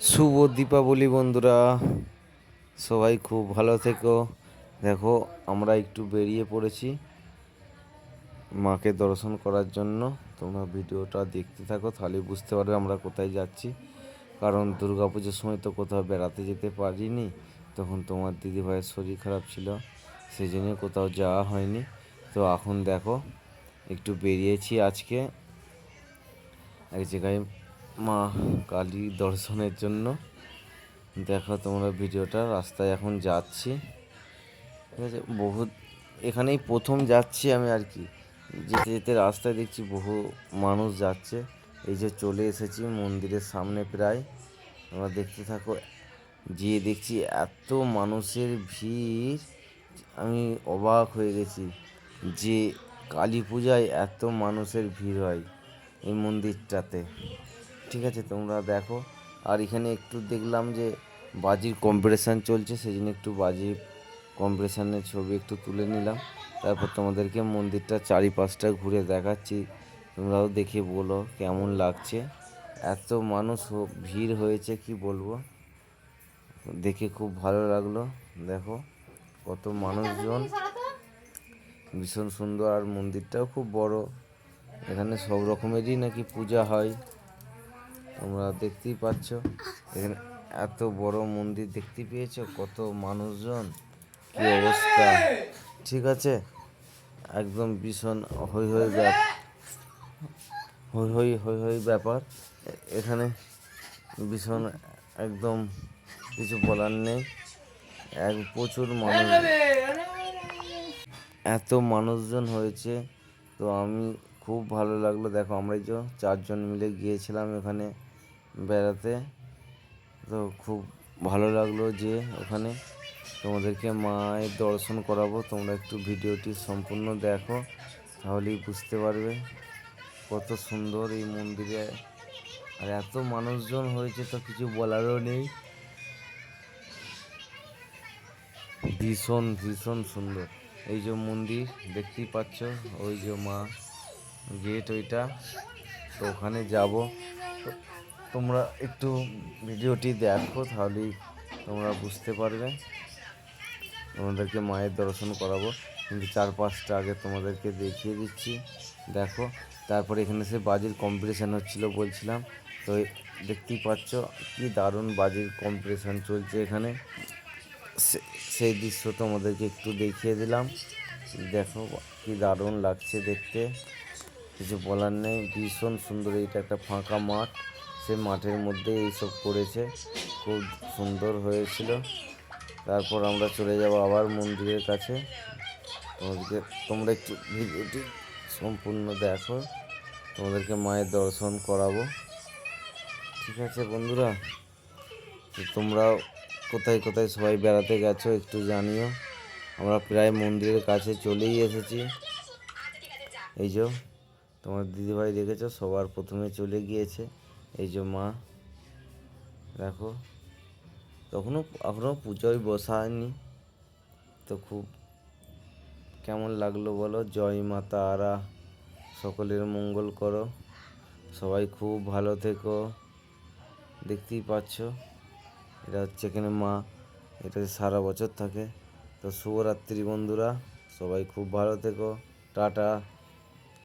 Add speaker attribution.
Speaker 1: শুভ দীপাবলি বন্ধুরা। সবাই খুব ভালো থেকো। দেখো, আমরা একটু বেরিয়ে পড়েছি মাকে দর্শন করার জন্য। তোমরা ভিডিওটা দেখতে থাকো, তাহলে বুঝতে পারবে আমরা কোথায় যাচ্ছি। কারণ দুর্গাপুজোর সময় তো কোথাও বেড়াতে যেতে পারিনি। তখন তোমার দিদি ভাইয়ের শরীর খারাপ ছিল, সেই জন্য কোথাও যাওয়া হয়নি। তো এখন দেখো, একটু বেরিয়েছি আজকে। এক জায়গায় মা কালী দর্শনের জন্য। দেখো তোমরা ভিডিওটা, রাস্তায় এখন যাচ্ছি। ঠিক আছে, বহুত, এখানেই প্রথম যাচ্ছি আমি আর কি। যেতে যেতে রাস্তায় দেখছি বহু মানুষ যাচ্ছে। এই যে চলে এসেছি মন্দিরের সামনে প্রায়। তোমরা দেখতে থাকো, গিয়ে দেখছি এত মানুষের ভিড়। আমি অবাক হয়ে গেছি যে কালী পূজায় এত মানুষের ভিড় হয় এই মন্দিরটাতে। ঠিক আছে, তোমরা দেখো। আর এখানে একটু দেখলাম যে বাজির কম্পিটিশান চলছে সেই জন্য একটু বাজির কম্পিটিশানের ছবি একটু তুলে নিলাম। তারপর তোমাদেরকে মন্দিরটা চারিপাশটা ঘুরে দেখাচ্ছি। তোমরাও দেখে বলো কেমন লাগছে। এত মানুষ ভিড় হয়েছে, কি বলব? দেখে খুব ভালো লাগল। দেখো কত মানুষজন। ভীষণ সুন্দর। আর মন্দিরটাও খুব বড়। এখানে সব রকমেরই নাকি পূজা হয়। তোমরা দেখতেই পাচ্ছ। এখানে এত বড় মন্দির দেখতে পেয়েছ, কত মানুষজন, কি অবস্থা? ঠিক আছে? একদম ভীষণ হই হই ব্যাপার হই হই হই হই ব্যাপার। এখানে ভীষণ একদম কিছু বলার নেই। এক প্রচুর মানুষ। এত মানুষজন হয়েছে, তো আমি খুব ভালো লাগল। দেখো, আমরা যে চারজন মিলে গিয়েছিলাম এখানে। বেড়াতে। তো খুব ভালো লাগল যে ওখানে তোমাদেরকে মায়ের দর্শন করাবো। তোমরা একটু ভিডিওটি সম্পূর্ণ দেখো, তাহলেই বুঝতে পারবে কত সুন্দর এই মন্দিরে। আর এত মানুষজন হয়েছে তো কিছু বলারও নেই। ভীষণ ভীষণ সুন্দর। এই যে মন্দির দেখতেই পাচ্ছ, ওই যে মা গেট ওইটা। তো ওখানে যাব। তোমরা একটু ভিডিওটি দেখো, তাহলেই তোমরা বুঝতে পারবে। তোমাদেরকে মায়ের দর্শন করাবো। কিন্তু চার পাঁচটা আগে তোমাদেরকে দেখিয়ে দিচ্ছি। দেখো, তারপরে এখানে সে বাজির কম্পিটিশান হচ্ছিল বলছিলাম। তো দেখতেই পাচ্ছ কি দারুণ বাজির কম্পিটিশান চলছে এখানে। সেই দৃশ্য তোমাদেরকে একটু দেখিয়ে দিলাম। দেখো কি দারুণ লাগছে দেখতে। কিছু বলার নেই। ভীষণ সুন্দর এইটা একটা ফাঁকা মাঠ। সে মাঠের মধ্যে এইসব করেছে। খুব সুন্দর হয়েছিল। তারপর আমরা চলে যাব আবার মন্দিরের কাছে। তোমাদেরকে, তোমরা একটু ভিডিওটি সম্পূর্ণ দেখো। তোমাদেরকে মায়ের দর্শন করাবো। ঠিক আছে বন্ধুরা? তোমরাও কোথায় কোথায় সবাই বেড়াতে গেছো একটু জানিও। আমরা প্রায় মন্দিরের কাছে চলেই এসেছি। এই যে, তোমার দিদিভাই দেখেছ? সবার প্রথমে চলে গিয়েছে। এই যে মা, দেখো, তখনও এখনও পুজোয় বসা হয়নি। তো খুব কেমন লাগল বলো? জয় মা তারা, সকলের মঙ্গল করো। সবাই খুব ভালো থেকো। দেখতেই পাচ্ছ, এটা হচ্ছে এখানে মা, এটা সারা বছর থাকে। তো শুভরাত্রি বন্ধুরা, সবাই খুব ভালো থেকো। টাটা।